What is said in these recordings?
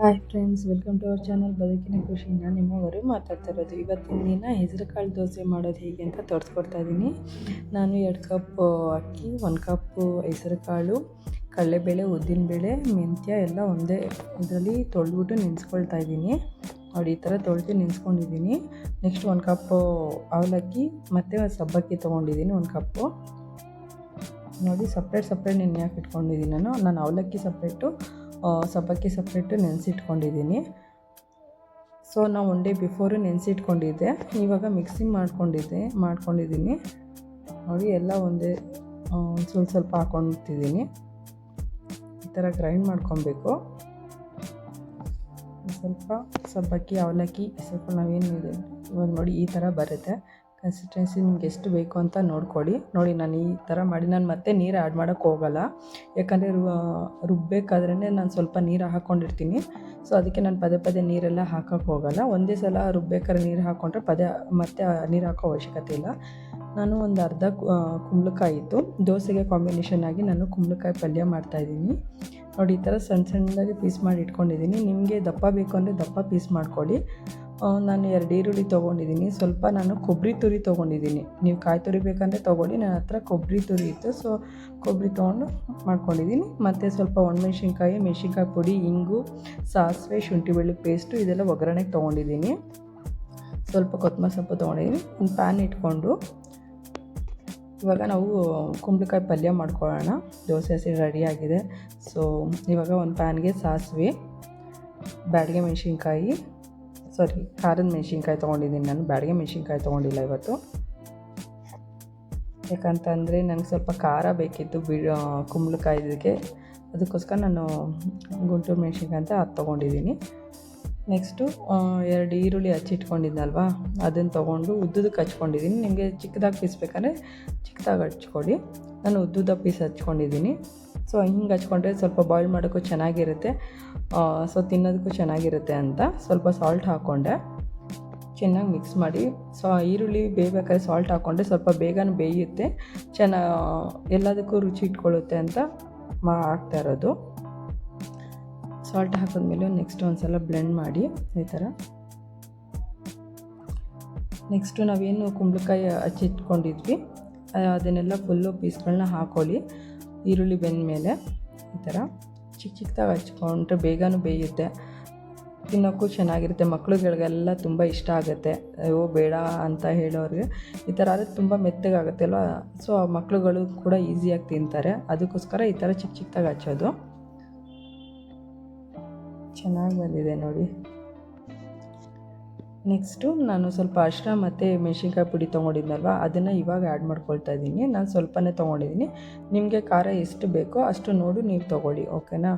Hi friends welcome to our channel ಬದುಕಿನ ಖುಷಿ ನಾನು ನಿಮ್ಮವರು ಮಾತಾಡ್ತಾ ಇರೋದು ಇವತ್ತಿನ ದಿನ ಹೆಸರುಕಾಳು ದೋಸೆ ಮಾಡೋದು ಹೇಗೆ ಅಂತ ತೋರಿಸ್ಕೊಡ್ತಾ ಇದ್ದೀನಿ ನಾನು ಎರಡು ಕಪ್ ಅಕ್ಕಿ, ಒಂದು ಕಪ್ಪು ಹೆಸರುಕಾಳು, ಕಡಲೆಬೇಳೆ, ಉದ್ದಿನಬೇಳೆ, ಮೆಂತ್ಯ ಎಲ್ಲ ಒಂದೇ ಇದರಲ್ಲಿ ತೊಳೆದ್ಬಿಟ್ಟು ನೆನೆಸ್ಕೊಳ್ತಾ ಇದ್ದೀನಿ ನೋಡಿ, ಈ ಥರ ತೊಳೆದು ನೆನೆಸ್ಕೊಂಡಿದ್ದೀನಿ ನೆಕ್ಸ್ಟ್ ಒಂದು ಕಪ್ಪು ಅವಲಕ್ಕಿ, ಮತ್ತು ಸಬ್ಬಕ್ಕಿ ತೊಗೊಂಡಿದ್ದೀನಿ ಒಂದು ಕಪ್ಪು ನೋಡಿ ಸಪ್ರೇಟ್ ಸಪ್ರೇಟ್ ನೆನೆ ಹಾಕಿ ಇಟ್ಕೊಂಡಿದ್ದೀನಿ ನಾನು. ನಾನು ಅವಲಕ್ಕಿ ಸಪ್ರೇಟು ಸಬ್ಬಕ್ಕಿ ಸಪ್ರೇಟು ನೆನೆಸಿಟ್ಕೊಂಡಿದ್ದೀನಿ. ಸೊ ನಾವು ಒನ್ ಡೇ ಬಿಫೋರು ನೆನೆಸಿಟ್ಕೊಂಡಿದ್ದೆ. ಇವಾಗ ಮಿಕ್ಸಿಂಗ್ ಮಾಡ್ಕೊಂಡಿದ್ದೆ, ಮಾಡ್ಕೊಂಡಿದ್ದೀನಿ. ನೋಡಿ, ಎಲ್ಲ ಒಂದೇ ಸ್ವಲ್ಪ ಸ್ವಲ್ಪ ಹಾಕ್ಕೊತಿದ್ದೀನಿ ಈ ಥರ ಗ್ರೈಂಡ್ ಮಾಡ್ಕೊಬೇಕು. ಸ್ವಲ್ಪ ಸಬ್ಬಕ್ಕಿ, ಅವಲಕ್ಕಿ, ಸ್ವಲ್ಪ ನಾವೇನು ಇದೆ, ಇವಾಗ ನೋಡಿ ಈ ಥರ ಬರುತ್ತೆ. ಕನ್ಸಿಸ್ಟೆನ್ಸಿ ನಿಮ್ಗೆ ಎಷ್ಟು ಬೇಕು ಅಂತ ನೋಡ್ಕೊಳ್ಳಿ. ನೋಡಿ, ನಾನು ಈ ಥರ ಮಾಡಿ ನಾನು ಮತ್ತೆ ನೀರು ಆ್ಯಡ್ ಮಾಡೋಕ್ಕೆ ಹೋಗಲ್ಲ. ಯಾಕಂದರೆ ರುಬ್ಬೇಕಾದ್ರೇ ನಾನು ಸ್ವಲ್ಪ ನೀರು ಹಾಕ್ಕೊಂಡಿರ್ತೀನಿ ಸೊ ಅದಕ್ಕೆ ನಾನು ಪದೇ ಪದೇ ನೀರೆಲ್ಲ ಹಾಕೋಕ್ಕೆ ಹೋಗಲ್ಲ. ಒಂದೇ ಸಲ ರುಬ್ಬೇಕಾದ್ರೆ ನೀರು ಹಾಕ್ಕೊಂಡ್ರೆ ಪದೇ, ಮತ್ತೆ ನೀರು ಹಾಕೋ ಅವಶ್ಯಕತೆ ಇಲ್ಲ. ನಾನು ಒಂದು ಅರ್ಧ ಕುಂಬಳಕಾಯಿ ಇತ್ತು. ದೋಸೆಗೆ ಕಾಂಬಿನೇಷನ್ ಆಗಿ ನಾನು ಕುಂಬಳಕಾಯಿ ಪಲ್ಯ ಮಾಡ್ತಾಯಿದ್ದೀನಿ ನೋಡಿ, ಈ ಥರ ಸಣ್ಣ ಸಣ್ಣದಾಗಿ ಪೀಸ್ ಮಾಡಿ ಇಟ್ಕೊಂಡಿದ್ದೀನಿ. ನಿಮಗೆ ದಪ್ಪ ಬೇಕು ಅಂದರೆ ದಪ್ಪ ಪೀಸ್ ಮಾಡ್ಕೊಳ್ಳಿ. ನಾನು ಎರಡು ಈರುಳ್ಳಿ ತೊಗೊಂಡಿದ್ದೀನಿ. ಸ್ವಲ್ಪ ನಾನು ಕೊಬ್ಬರಿ ತುರಿ ತೊಗೊಂಡಿದ್ದೀನಿ. ನೀವು ಕಾಯಿ ತುರಿ ಬೇಕಂದರೆ ತೊಗೊಳ್ಳಿ. ನನ್ನ ಹತ್ರ ಕೊಬ್ಬರಿ ತುರಿ ಇತ್ತು. ಸೊ ಕೊಬ್ಬರಿ ತೊಗೊಂಡು ಮಾಡ್ಕೊಂಡಿದ್ದೀನಿ. ಮತ್ತು ಸ್ವಲ್ಪ ಒಣಮೆಣ್ಸಿನ್ಕಾಯಿ, ಮೆಣಸಿನ್ಕಾಯಿ ಪುಡಿ, ಇಂಗು, ಸಾಸಿವೆ ಶುಂಠಿ ಬೆಳ್ಳುಳ್ಳಿ ಪೇಸ್ಟು ಇದೆಲ್ಲ ಒಗ್ಗರಣೆಗೆ ತೊಗೊಂಡಿದ್ದೀನಿ. ಸ್ವಲ್ಪ ಕೊತ್ತಂಬರಿ ಸೊಪ್ಪು ತೊಗೊಂಡಿದ್ದೀನಿ. ಒಂದು ಪ್ಯಾನ್ ಇಟ್ಕೊಂಡು ಇವಾಗ ನಾವು ಕುಂಬಳಕಾಯಿ ಪಲ್ಯ ಮಾಡ್ಕೊಳ್ಳೋಣ. ದೋಸೆ ಹಸಿ ರೆಡಿಯಾಗಿದೆ ಸೊ ಇವಾಗ ಒಂದು ಪ್ಯಾನ್ಗೆ ಸಾಸಿವೆ, ಬ್ಯಾಡಿಗೆ ಮೆಣಸಿನ್ಕಾಯಿ ಸಾರಿ, ಖಾರದ ಮೆಣಸಿನ್ಕಾಯಿ ತೊಗೊಂಡಿದ್ದೀನಿ ನಾನು, ಬ್ಯಾಡಿಗೆ ಮೆಣಸಿನ್ಕಾಯಿ ತೊಗೊಂಡಿಲ್ಲ ಇವತ್ತು. ಯಾಕಂತಂದರೆ ನನಗೆ ಸ್ವಲ್ಪ ಖಾರ ಬೇಕಿತ್ತು, ಬಿ ಕುಂಬಳಕಾಯಿ ಅದಕ್ಕೋಸ್ಕರ ನಾನು ಗುಂಟೂರು ಮೆಣಸಿನ್ಕಾಯಿ ಅಂತ ಅದು ತೊಗೊಂಡಿದ್ದೀನಿ. ನೆಕ್ಸ್ಟು ಎರಡು ಈರುಳ್ಳಿ ಹಚ್ಚಿಟ್ಕೊಂಡಿದ್ನಲ್ವ ಅದನ್ನು ತೊಗೊಂಡು ಉದ್ದದಕ್ಕೆ ಹಚ್ಕೊಂಡಿದ್ದೀನಿ. ನಿಮಗೆ ಚಿಕ್ಕದಾಗಿ ಪೀಸ್ ಬೇಕಂದರೆ ಚಿಕ್ಕದಾಗಿ ಹಚ್ಕೊಡಿ ನಾನು ಉದ್ದುದ ಪೀಸ್ ಹಚ್ಕೊಂಡಿದ್ದೀನಿ. ಸೊ ಹಿಂಗೆ ಹಚ್ಕೊಂಡ್ರೆ ಸ್ವಲ್ಪ ಬಾಯ್ಲ್ ಮಾಡೋಕ್ಕೂ ಚೆನ್ನಾಗಿರುತ್ತೆ. ಸೊ ತಿನ್ನೋದಕ್ಕೂ ಚೆನ್ನಾಗಿರುತ್ತೆ ಅಂತ ಸ್ವಲ್ಪ ಸಾಲ್ಟ್ ಹಾಕ್ಕೊಂಡೆ ಚೆನ್ನಾಗಿ ಮಿಕ್ಸ್ ಮಾಡಿ. ಸೊ ಈರುಳ್ಳಿ ಬೇಯಬೇಕಾದ್ರೆ ಸಾಲ್ಟ್ ಹಾಕ್ಕೊಂಡ್ರೆ ಸ್ವಲ್ಪ ಬೇಗನೆ ಬೇಯುತ್ತೆ. ಚೆನ್ನ, ಎಲ್ಲದಕ್ಕೂ ರುಚಿ ಇಟ್ಕೊಳ್ಳುತ್ತೆ ಅಂತ ಮಾ ಹಾಕ್ತಾ ಇರೋದು. ಸಾಲ್ಟ್ ಹಾಕಿದ್ಮೇಲೆ ನೆಕ್ಸ್ಟ್ ಒಂದು ಸಲ ಬ್ಲೆಂಡ್ ಮಾಡಿ. ಈ ಥರ. ನೆಕ್ಸ್ಟು ನಾವೇನು ಕುಂಬಳಕಾಯಿ ಹಚ್ಚಿಟ್ಕೊಂಡಿದ್ವಿ. ಅದನ್ನೆಲ್ಲ ಫುಲ್ಲು ಪೀಸ್ಗಳನ್ನ ಹಾಕೊಳ್ಳಿ. ಈರುಳ್ಳಿ ಬೆಂದ ಮೇಲೆ ಈ ಥರ ಚಿಕ್ಕ ಚಿಕ್ಕದಾಗಿ ಹಚ್ಕೊಂಡ್ರೆ ಬೇಗನೂ ಬೇಯುತ್ತೆ. ತಿನ್ನೋಕ್ಕೂ ಚೆನ್ನಾಗಿರುತ್ತೆ. ಮಕ್ಳುಗಳಿಗೆಲ್ಲ ತುಂಬ ಇಷ್ಟ ಆಗುತ್ತೆ. ಅಯ್ಯೋ, ಬೇಡ ಅಂತ ಹೇಳೋರಿಗೆ ಈ ಥರ ಆದರೆ ತುಂಬ ಮೆತ್ತಗಾಗುತ್ತೆ ಅಲ್ವಾ? ಸೊ ಮಕ್ಳುಗಳು ಕೂಡ ಈಸಿಯಾಗಿ ತಿಂತಾರೆ. ಅದಕ್ಕೋಸ್ಕರ ಈ ಥರ ಚಿಕ್ಕ ಚಿಕ್ಕದಾಗಿ ಹಚ್ಚೋದು ಚೆನ್ನಾಗಿ ಬಂದಿದೆ ನೋಡಿ. ನೆಕ್ಸ್ಟು ನಾನು ಸ್ವಲ್ಪ ಅರಿಶಿನ ಮತ್ತು ಮೆಣಸಿನ್ಕಾಯಿ ಪುಡಿ ತೊಗೊಂಡಿದ್ನಲ್ವ, ಅದನ್ನು ಇವಾಗ ಆ್ಯಡ್ ಮಾಡ್ಕೊಳ್ತಾ ಇದ್ದೀನಿ. ನಾನು ಸ್ವಲ್ಪನೇ ತೊಗೊಂಡಿದ್ದೀನಿ. ನಿಮಗೆ ಖಾರ ಎಷ್ಟು ಬೇಕೋ ಅಷ್ಟು ನೋಡು ನೀವು ತೊಗೊಳ್ಳಿ, ಓಕೆನಾ?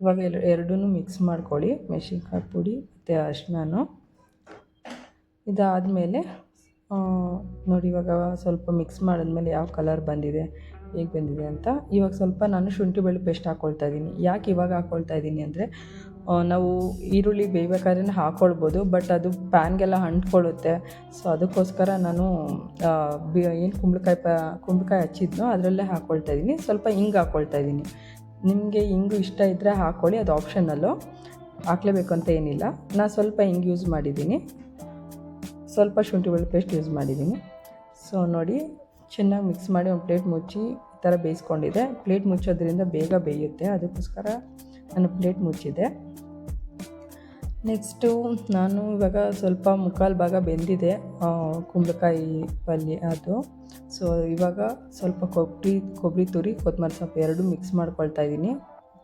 ಇವಾಗ ಎರಡು ಎರಡೂ ಮಿಕ್ಸ್ ಮಾಡ್ಕೊಳ್ಳಿ, ಮೆಣಸಿನ್ಕಾಯಿ ಪುಡಿ ಮತ್ತು ಇದಾದ ಇದಾದಮೇಲೆ ನೋಡಿ ಇವಾಗ ಸ್ವಲ್ಪ ಮಿಕ್ಸ್ ಮಾಡಿದ್ಮೇಲೆ ಯಾವ ಕಲರ್ ಬಂದಿದೆ. ಹೇಗೆ ಬಂದಿದೆ ಅಂತ. ಇವಾಗ ಸ್ವಲ್ಪ ನಾನು ಶುಂಠಿ ಬೆಳ್ಳುಳ್ಳಿ ಪೇಸ್ಟ್ ಹಾಕ್ಕೊಳ್ತಾ ಇದ್ದೀನಿ. ಯಾಕೆ ಇವಾಗ ಹಾಕ್ಕೊಳ್ತಾ ಇದ್ದೀನಿ ಅಂದರೆ ನಾವು ಈರುಳ್ಳಿ ಬೇಯಬೇಕಾದ್ರೆ ಹಾಕ್ಕೊಳ್ಬೋದು ಬಟ್ ಅದು ಪ್ಯಾನ್ಗೆಲ್ಲ ಅಂಟ್ಕೊಳ್ಳುತ್ತೆ. ಸೊ ಅದಕ್ಕೋಸ್ಕರ ನಾನು ಏನು ಕುಂಬಳಕಾಯಿ ಪ, ಕುಂಬಳಕಾಯಿ ಹಚ್ಚಿದ್ನೋ ಅದರಲ್ಲೇ ಹಾಕ್ಕೊಳ್ತಾ ಇದ್ದೀನಿ. ಸ್ವಲ್ಪ ಹಿಂಗೆ ಹಾಕ್ಕೊಳ್ತಾ ಇದ್ದೀನಿ. ನಿಮಗೆ ಹಿಂಗು ಇಷ್ಟ ಇದ್ದರೆ ಹಾಕ್ಕೊಳ್ಳಿ ಅದು ಆಪ್ಷನಲ್ಲು ಹಾಕ್ಲೇಬೇಕು ಅಂತ ಏನಿಲ್ಲ. ನಾನು ಸ್ವಲ್ಪ ಹಿಂಗೆ ಯೂಸ್ ಮಾಡಿದ್ದೀನಿ. ಸ್ವಲ್ಪ ಶುಂಠಿ ಬೆಳ್ಳುಳ್ಳಿ ಪೇಸ್ಟ್ ಯೂಸ್ ಮಾಡಿದ್ದೀನಿ. ಸೊ ನೋಡಿ ಚೆನ್ನಾಗಿ ಮಿಕ್ಸ್ ಮಾಡಿ ಒಂದು ಪ್ಲೇಟ್ ಮುಚ್ಚಿ ಈ ಥರ ಬೇಯಿಸ್ಕೊಂಡಿದ್ದೆ. ಪ್ಲೇಟ್ ಮುಚ್ಚೋದ್ರಿಂದ ಬೇಗ ಬೇಯುತ್ತೆ. ಅದಕ್ಕೋಸ್ಕರ ನಾನು ಪ್ಲೇಟ್ ಮುಚ್ಚಿದೆ ನೆಕ್ಸ್ಟು ನಾನು ಇವಾಗ ಸ್ವಲ್ಪ ಮುಕ್ಕಾಲು ಭಾಗ ಬೆಂದಿದೆ ಕುಂಬಳಕಾಯಿ ಪಲ್ಯ ಅದು. ಸೊ ಇವಾಗ ಸ್ವಲ್ಪ ಕೊಬ್ಬರಿ ಕೊಬ್ಬರಿ ತುರಿ, ಕೊತ್ತಂಬರಿ ಸೊಪ್ಪು ಎರಡು ಮಿಕ್ಸ್ ಮಾಡ್ಕೊಳ್ತಾ ಇದ್ದೀನಿ.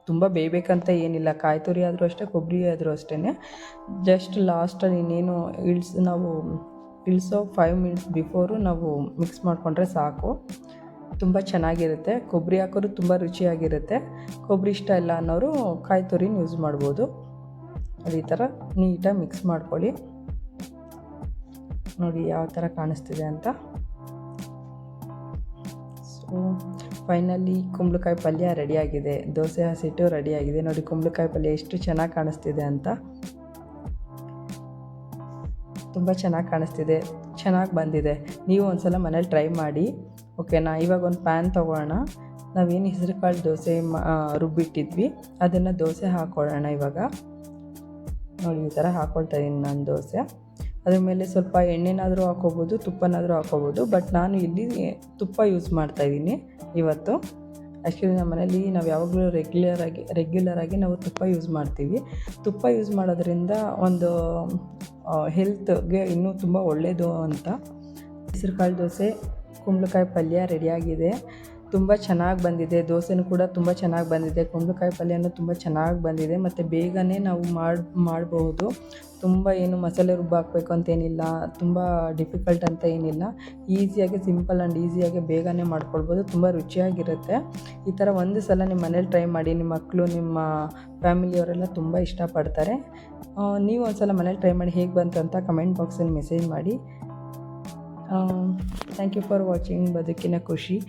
ತುಂಬ ಬೇಯಬೇಕಂತ ಏನಿಲ್ಲ. ಕಾಯಿ ತುರಿ ಆದರೂ ಅಷ್ಟೇ, ಕೊಬ್ಬರಿ ಆದರೂ ಅಷ್ಟೇ ಜಸ್ಟ್ ಲಾಸ್ಟಲ್ಲಿ ಇನ್ನೇನು ಇಳಿಸಿ ನಾವು ಇಳಿಸೋ ಫೈವ್ ಮಿನಿಟ್ಸ್ ಬಿಫೋರು ನಾವು ಮಿಕ್ಸ್ ಮಾಡಿಕೊಂಡ್ರೆ ಸಾಕು. ತುಂಬ ಚೆನ್ನಾಗಿರುತ್ತೆ. ಕೊಬ್ಬರಿ ಹಾಕೋರು ತುಂಬ ರುಚಿಯಾಗಿರುತ್ತೆ. ಕೊಬ್ಬರಿ ಇಷ್ಟ ಇಲ್ಲ ಅನ್ನೋರು ಕಾಯಿ ತುರಿನ ಯೂಸ್ ಮಾಡ್ಬೋದು. ಅದೇ ಥರ ನೀಟಾಗಿ ಮಿಕ್ಸ್ ಮಾಡ್ಕೊಳ್ಳಿ. ನೋಡಿ ಯಾವ ಥರ ಕಾಣಿಸ್ತಿದೆ ಅಂತ. ಸೊ ಫೈನಲಿ ಕುಂಬಳಕಾಯಿ ಪಲ್ಯ ರೆಡಿಯಾಗಿದೆ ದೋಸೆ ಹಸಿಟ್ಟು ರೆಡಿಯಾಗಿದೆ ನೋಡಿ ಕುಂಬಳಕಾಯಿ ಪಲ್ಯ ಎಷ್ಟು ಚೆನ್ನಾಗಿ ಕಾಣಿಸ್ತಿದೆ ಅಂತ. ತುಂಬ ಚೆನ್ನಾಗಿ ಕಾಣಿಸ್ತಿದೆ, ಚೆನ್ನಾಗಿ ಬಂದಿದೆ. ನೀವು ಒಂದು ಸಲ ಮನೇಲಿ ಟ್ರೈ ಮಾಡಿ ಓಕೆನಾ ಇವಾಗ ಒಂದು ಪ್ಯಾನ್ ತೊಗೊಳ್ಳೋಣ ನಾವೇನು ಹೆಸರು ಕಾಳು ದೋಸೆ ರುಬ್ಬಿಟ್ಟಿದ್ವಿ. ಅದನ್ನು ದೋಸೆ ಹಾಕ್ಕೊಳ್ಳೋಣ ಇವಾಗ. ನೋಡಿ, ಈ ಥರ ಹಾಕ್ಕೊಳ್ತಾ ಇದ್ದೀನಿ ನಾನು ದೋಸೆ. ಅದ್ರ ಮೇಲೆ ಸ್ವಲ್ಪ ಎಣ್ಣೆನಾದರೂ ಹಾಕೋಬೋದು, ತುಪ್ಪನಾದರೂ ಹಾಕೋಬೋದು, ಬಟ್ ನಾನು ಇಲ್ಲಿ ತುಪ್ಪ ಯೂಸ್ ಮಾಡ್ತಾಯಿದ್ದೀನಿ ಇವತ್ತು. ಆ್ಯಕ್ಚುಲಿ ನಮ್ಮ ಮನೆಯಲ್ಲಿ ನಾವು ಯಾವಾಗಲೂ ರೆಗ್ಯುಲರಾಗಿ ರೆಗ್ಯುಲರಾಗಿ ನಾವು ತುಪ್ಪ ಯೂಸ್ ಮಾಡ್ತೀವಿ. ತುಪ್ಪ ಯೂಸ್ ಮಾಡೋದ್ರಿಂದ ಒಂದು ಹೆಲ್ತ್ಗೆ ಇನ್ನೂ ತುಂಬ ಒಳ್ಳೆಯದು ಅಂತ. ಹೆಸರುಕಾಳು ದೋಸೆ, ಕುಂಬಳಕಾಯಿ ಪಲ್ಯ ರೆಡಿಯಾಗಿದೆ ತುಂಬ ಚೆನ್ನಾಗಿ ಬಂದಿದೆ, ದೋಸೆನೂ ಕೂಡ ತುಂಬ ಚೆನ್ನಾಗಿ ಬಂದಿದೆ, ಕುಂಬಳಕಾಯಿ ಪಲ್ಯನೂ ತುಂಬ ಚೆನ್ನಾಗಿ ಬಂದಿದೆ, ಮತ್ತು ಬೇಗನೆ ನಾವು ಮಾಡಿ ಮಾಡಬಹುದು ತುಂಬ ಏನು ಮಸಾಲೆ ರುಬ್ಬ ಹಾಕಬೇಕು ಅಂತೇನಿಲ್ಲ, ತುಂಬ ಡಿಫಿಕಲ್ಟ್ ಅಂತ ಏನಿಲ್ಲ. ಈಸಿಯಾಗಿ ಸಿಂಪಲ್ ಆ್ಯಂಡ್ ಈಸಿಯಾಗಿ ಬೇಗನೆ ಮಾಡ್ಕೊಳ್ಬೋದು, ತುಂಬ ರುಚಿಯಾಗಿರುತ್ತೆ. ಈ ಥರ ಒಂದು ಸಲ ನಿಮ್ಮ ಮನೇಲಿ ಟ್ರೈ ಮಾಡಿ, ನಿಮ್ಮ ಮಕ್ಕಳು ನಿಮ್ಮ ಫ್ಯಾಮಿಲಿಯವರೆಲ್ಲ ತುಂಬ ಇಷ್ಟಪಡ್ತಾರೆ. ನೀವು ಒಂದು ಸಲ ಮನೇಲಿ ಟ್ರೈ ಮಾಡಿ ಹೇಗೆ ಬಂತು ಅಂತ ಕಮೆಂಟ್ ಬಾಕ್ಸಲ್ಲಿ ಮೆಸೇಜ್ ಮಾಡಿ. ಥ್ಯಾಂಕ್ ಯು ಫಾರ್ ವಾಚಿಂಗ್ ಬದುಕಿನ ಖುಷಿ.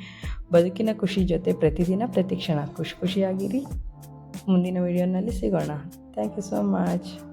ಬದುಕಿನ ಖುಷಿ ಜೊತೆ ಪ್ರತಿದಿನ ಪ್ರತಿ ಕ್ಷಣ ಖುಷಿ ಖುಷಿಯಾಗಿರಿ. ಮುಂದಿನ ವಿಡಿಯೋನಲ್ಲಿ ಸಿಗೋಣ. Thank you so much